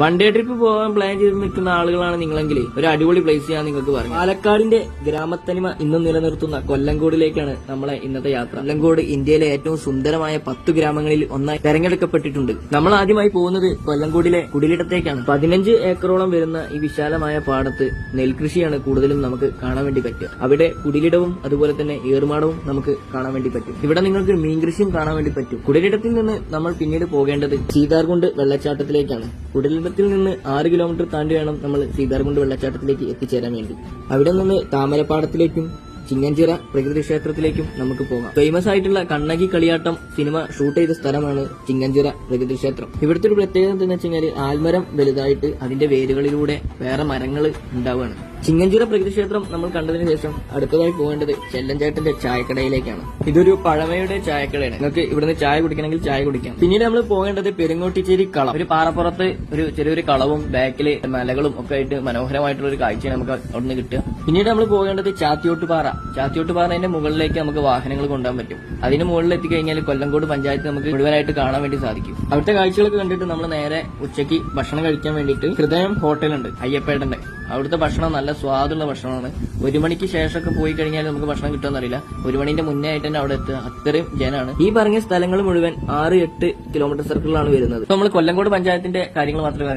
One day trip പോകാൻ plan ചെയ്ത് നിൽക്കുന്ന ആളുകളാണ് നിങ്ങളെങ്കിൽ ഒരു അടിപൊളി പ്ലേസ് ഞാൻ നിങ്ങൾക്ക് പറഞ്ഞു പാലക്കാടിന്റെ ഗ്രാമത്തനിമ ഇന്നും നിലനിർത്തുന്ന കൊല്ലങ്കോടിലേക്കാണ് നമ്മളെ ഇന്നത്തെ യാത്ര. കൊല്ലങ്കോട് ഇന്ത്യയിലെ ഏറ്റവും സുന്ദരമായ പത്ത് ഗ്രാമങ്ങളിൽ ഒന്നായി തെരഞ്ഞെടുക്കപ്പെട്ടിട്ടുണ്ട്. നമ്മൾ ആദ്യമായി പോകുന്നത് കൊല്ലങ്കോടിലെ കുടിലിടത്തേക്കാണ്. പതിനഞ്ച് ഏക്കറോളം വരുന്ന ഈ വിശാലമായ പാടത്ത് നെൽകൃഷിയാണ് കൂടുതലും നമുക്ക് കാണാൻ വേണ്ടി പറ്റുക. അവിടെ കുടിലിടവും അതുപോലെ തന്നെ ഏറുമാടവും നമുക്ക് കാണാൻ വേണ്ടി പറ്റും. ഇവിടെ നിങ്ങൾക്ക് മീൻകൃഷിയും കാണാൻ വേണ്ടി പറ്റും. കുടിലിടത്തിൽ നിന്ന് നമ്മൾ പിന്നീട് പോകേണ്ടത് സീതാർകുണ്ട് വെള്ളച്ചാട്ടത്തിലേക്കാണ്. കുടിലിടത്തിൽ നിന്ന് ആറ് കിലോമീറ്റർ താണ്ടി വേണം നമ്മൾ സീതാർകുണ്ട് വെള്ളച്ചാട്ടത്തിലേക്ക് എത്തിച്ചേരാൻ വേണ്ടി. അവിടെ നിന്ന് താമരപ്പാടത്തിലേക്കും ചിങ്ങഞ്ചിറ പ്രകൃതി ക്ഷേത്രത്തിലേക്കും നമുക്ക് പോകാം. ഫേമസ് ആയിട്ടുള്ള കണ്ണകി കളിയാട്ടം സിനിമ ഷൂട്ട് ചെയ്ത സ്ഥലമാണ് ചിങ്ങഞ്ചിറ പ്രകൃതി ക്ഷേത്രം. ഇവിടുത്തെ ഒരു പ്രത്യേകത എന്താണെന്ന് വെച്ച് കഴിഞ്ഞാൽ ആൽമരം വലുതായിട്ട് അതിന്റെ വേരുകളിലൂടെ വേറെ മരങ്ങൾ ഉണ്ടാവുകയാണ് ചിങ്ങഞ്ചിറ പ്രകൃതിക്ഷേത്രം നമ്മൾ കണ്ടതിന് ശേഷം അടുത്തതായി പോകേണ്ടത് ചെല്ലഞ്ചേട്ടന്റെ ചായക്കടയിലേക്കാണ്. ഇതൊരു പഴമയുടെ ചായക്കടയാണ്. നിങ്ങൾക്ക് ഇവിടുന്ന് ചായ കുടിക്കണമെങ്കിൽ ചായ കുടിക്കാം. പിന്നീട് നമ്മൾ പോകേണ്ടത് പെരുങ്ങോട്ടിച്ചേരി കളം. ഒരു പാറപ്പുറത്ത് ഒരു ചെറിയൊരു കളവും ബാക്കിൽ മലകളും ഒക്കെ ആയിട്ട് മനോഹരമായിട്ടുള്ള ഒരു കാഴ്ചയാണ് നമുക്ക് അവിടെ നിന്ന് കിട്ടുക. പിന്നീട് നമ്മൾ പോകേണ്ടത് ചാത്തിയോട്ടുപാറ. ചാത്തിയോട്ടുപാറയുടെ മുകളിലേക്ക് നമുക്ക് വാഹനങ്ങൾ കൊണ്ടുപോകാൻ പറ്റും. അതിന് മുകളിൽ എത്തിക്കഴിഞ്ഞാൽ കൊല്ലംകോട് പഞ്ചായത്ത് നമുക്ക് മുഴുവനായിട്ട് കാണാൻ വേണ്ടി സാധിക്കും. അവിടുത്തെ കാഴ്ചകളൊക്കെ കണ്ടിട്ട് നമ്മൾ നേരെ ഉച്ചയ്ക്ക് ഭക്ഷണം കഴിക്കാൻ വേണ്ടിയിട്ട് ഹൃദയം ഹോട്ടലുണ്ട് അയ്യപ്പേട്ടന്റെ അവിടുത്തെ ഭക്ഷണം നല്ല സ്വാദുള്ള ഭക്ഷണമാണ്. ഒരു മണിക്ക് ശേഷമൊക്കെ പോയി കഴിഞ്ഞാൽ നമുക്ക് ഭക്ഷണം കിട്ടുമെന്നറിയില്ല. ഒരു മണിന്റെ മുന്നേ ആയിട്ട് തന്നെ അവിടെ എത്തുക. അത്രയും ജനാണ്. ഈ പറഞ്ഞ സ്ഥലങ്ങൾ മുഴുവൻ ആറ് എട്ട് കിലോമീറ്റർ സർക്കിളിലാണ് വരുന്നത്. നമ്മൾ കൊല്ലങ്കോട് പഞ്ചായത്തിന്റെ കാര്യങ്ങൾ മാത്രമേ